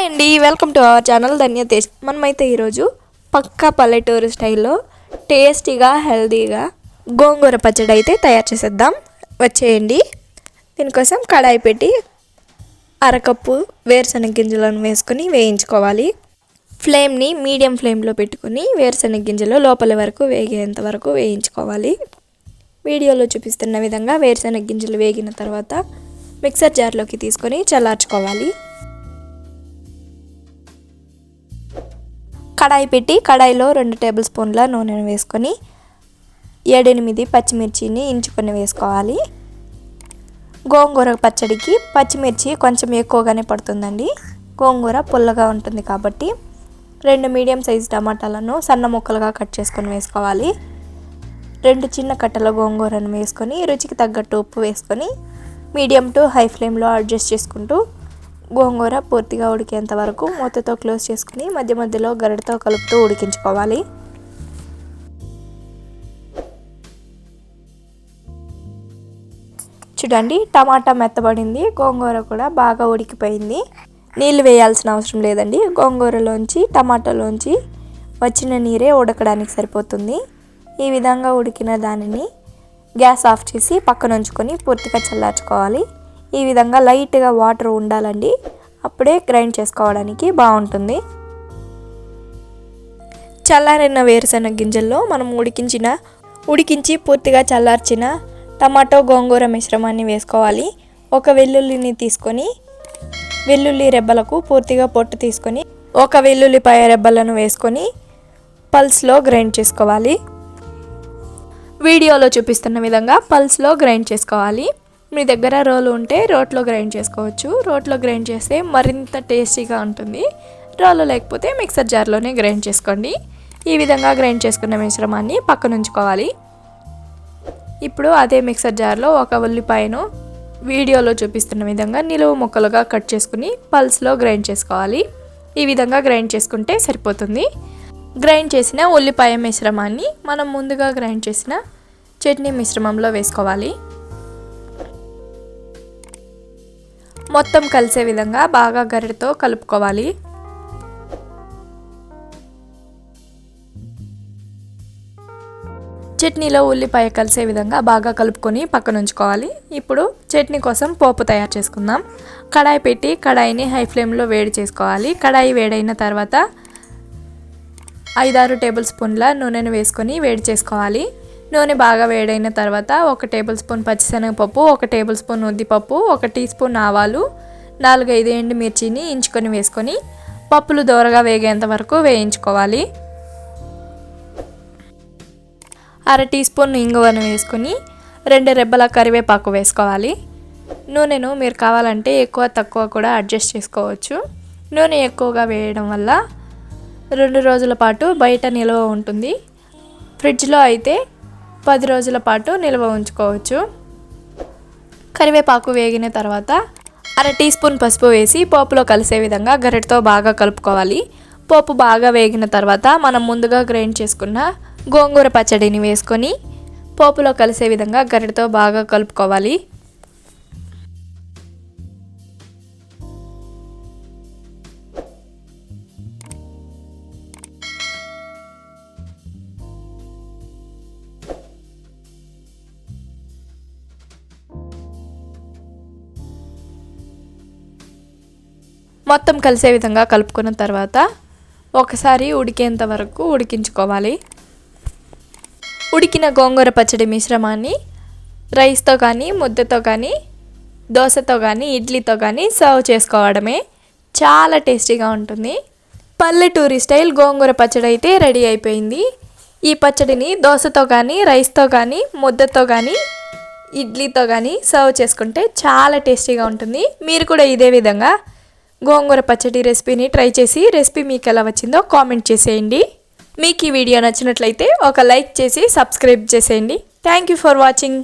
Hi అండి welcome to our channel Dhanyatej మనమైతే ఈరోజు పక్కా పల్లెటూరు స్టైల్లో టేస్టీగా హెల్దీగా గోంగూర పచ్చడి అయితే తయారు చేసేద్దాం. వచ్చేయండి. దీనికోసం కడాయి పెట్టి అరకప్పు వేరుశనగ గింజలను వేసుకొని వేయించుకోవాలి. ఫ్లేమ్ని మీడియం ఫ్లేమ్లో పెట్టుకొని వేరుశనగ గింజలు లోపల వరకు వేగేంత వరకు వేయించుకోవాలి. వీడియోలో చూపిస్తున్న విధంగా వేరుశనగ గింజలు వేగిన తర్వాత మిక్సర్ జార్లోకి తీసుకొని చల్లార్చుకోవాలి. కడాయి పెట్టి కడాయిలో రెండు టేబుల్ స్పూన్ల నూనెను వేసుకొని ఏడెనిమిది పచ్చిమిర్చిని ఇంచుకొని వేసుకోవాలి. గోంగూర పచ్చడికి పచ్చిమిర్చి కొంచెం ఎక్కువగానే పడుతుందండి. గోంగూర పుల్లగా ఉంటుంది కాబట్టి రెండు మీడియం సైజు టమాటాలను సన్న ముక్కలుగా కట్ చేసుకొని వేసుకోవాలి. రెండు చిన్న కట్టల గోంగూరను వేసుకొని రుచికి తగ్గట్టు ఉప్పు వేసుకొని మీడియం టు హై ఫ్లేమ్లో అడ్జస్ట్ చేసుకుంటూ గోంగూర పూర్తిగా ఉడికేంత వరకు మూతతో క్లోజ్ చేసుకుని మధ్య మధ్యలో గరిటతో కలుపుతూ ఉడికించుకోవాలి. చూడండి టమాటా మెత్తబడింది గోంగూర కూడా బాగా ఉడికిపోయింది. నీళ్ళు వేయాల్సిన అవసరం లేదండి. గోంగూరలోంచి టమాటాలోంచి వచ్చిన నీరే ఉడకడానికి సరిపోతుంది. ఈ విధంగా ఉడికిన దానిని గ్యాస్ ఆఫ్ చేసి పక్కన ఉంచుకొని పూర్తిగా చల్లార్చుకోవాలి. ఈ విధంగా లైట్గా వాటర్ ఉండాలండి. అప్పుడే గ్రైండ్ చేసుకోవడానికి బాగుంటుంది చల్లారిన వేరుశనగ గింజల్లో మనం ఉడికించిన ఉడికించి పూర్తిగా చల్లార్చిన టమాటో గోంగూర మిశ్రమాన్ని వేసుకోవాలి. ఒక వెల్లుల్లిని తీసుకొని వెల్లుల్లి రెబ్బలకు పూర్తిగా పొట్టు తీసుకొని ఒక వెల్లుల్లిపాయ రెబ్బలను వేసుకొని పల్స్లో గ్రైండ్ చేసుకోవాలి. వీడియోలో చూపిస్తున్న విధంగా పల్స్లో గ్రైండ్ చేసుకోవాలి. మీ దగ్గర రోలు ఉంటే రోట్లో గ్రైండ్ చేసుకోవచ్చు. రోట్లో గ్రైండ్ చేస్తే మరింత టేస్టీగా ఉంటుంది. రోలు లేకపోతే మిక్సర్ జార్లోనే గ్రైండ్ చేసుకోండి. ఈ విధంగా గ్రైండ్ చేసుకున్న మిశ్రమాన్ని పక్కన ఉంచుకోవాలి. ఇప్పుడు అదే మిక్సర్ జార్లో ఒక ఉల్లిపాయను వీడియోలో చూపిస్తున్న విధంగా నిలువు ముక్కలుగా కట్ చేసుకుని పల్స్లో గ్రైండ్ చేసుకోవాలి. ఈ విధంగా గ్రైండ్ చేసుకుంటే సరిపోతుంది. గ్రైండ్ చేసిన ఉల్లిపాయ మిశ్రమాన్ని మనం ముందుగా గ్రైండ్ చేసిన చట్నీ మిశ్రమంలో వేసుకోవాలి. మొత్తం కలిసే విధంగా బాగా గరిటతో కలుపుకోవాలి. చట్నీలో ఉల్లిపాయ కలిసే విధంగా బాగా కలుపుకొని పక్కన ఉంచుకోవాలి. ఇప్పుడు చట్నీ కోసం పోపు తయారు చేసుకుందాం. కడాయి పెట్టి కడాయిని హై ఫ్లేమ్లో వేడి చేసుకోవాలి. కడాయి వేడైన తర్వాత ఐదారు టేబుల్ స్పూన్ల నూనెను వేసుకొని వేడి చేసుకోవాలి. నూనె బాగా వేడైన తర్వాత ఒక టేబుల్ స్పూన్ పచ్చిశనగపప్పు ఒక టేబుల్ స్పూన్ ఉద్దిపప్పు ఒక టీ స్పూన్ ఆవాలు నాలుగైదు ఎండు మిర్చిని ఇంచుకొని వేసుకొని పప్పులు దోరగా వేగేంత వరకు వేయించుకోవాలి. అర టీ స్పూన్ ఇంగువను వేసుకొని రెండు రెబ్బల కరివేపాకు వేసుకోవాలి. నూనెను మీరు కావాలంటే ఎక్కువ తక్కువ కూడా అడ్జస్ట్ చేసుకోవచ్చు. నూనె ఎక్కువగా వేయడం వల్ల రెండు రోజుల పాటు బయట నిల్వ ఉంటుంది. ఫ్రిడ్జ్లో అయితే పది రోజుల పాటు నిల్వ ఉంచుకోవచ్చు. కరివేపాకు వేగిన తర్వాత అర టీ స్పూన్ పసుపు వేసి పోపులో కలిసే విధంగా గరిటతో బాగా కలుపుకోవాలి. పోపు బాగా వేగిన తర్వాత మనం ముందుగా గ్రైండ్ చేసుకున్న గోంగూర పచ్చడిని వేసుకొని పోపులో కలిసే విధంగా గరిటతో బాగా కలుపుకోవాలి. మొత్తం కలిసే విధంగా కలుపుకున్న తర్వాత ఒకసారి ఉడికేంత వరకు ఉడికించుకోవాలి. ఉడికిన గోంగూర పచ్చడి మిశ్రమాన్ని రైస్తో కానీ ముద్దతో కానీ దోశతో కానీ ఇడ్లీతో కానీ సర్వ్ చేసుకోవడమే చాలా టేస్టీగా ఉంటుంది. పల్లెటూరి స్టైల్ గోంగూర పచ్చడి అయితే రెడీ అయిపోయింది. ఈ పచ్చడిని దోశతో కానీ రైస్తో కానీ ముద్దతో కానీ ఇడ్లీతో కానీ సర్వ్ చేసుకుంటే చాలా టేస్టీగా ఉంటుంది. మీరు కూడా ఇదే విధంగా గోంగూర పచ్చడి రెసిపీని ట్రై చేసి రెసిపీ మీకు ఎలా వచ్చిందో కామెంట్ చేసేయండి. మీకు ఈ వీడియో నచ్చినట్లయితే ఒక లైక్ చేసి సబ్స్క్రైబ్ చేసేయండి. Thank you for watching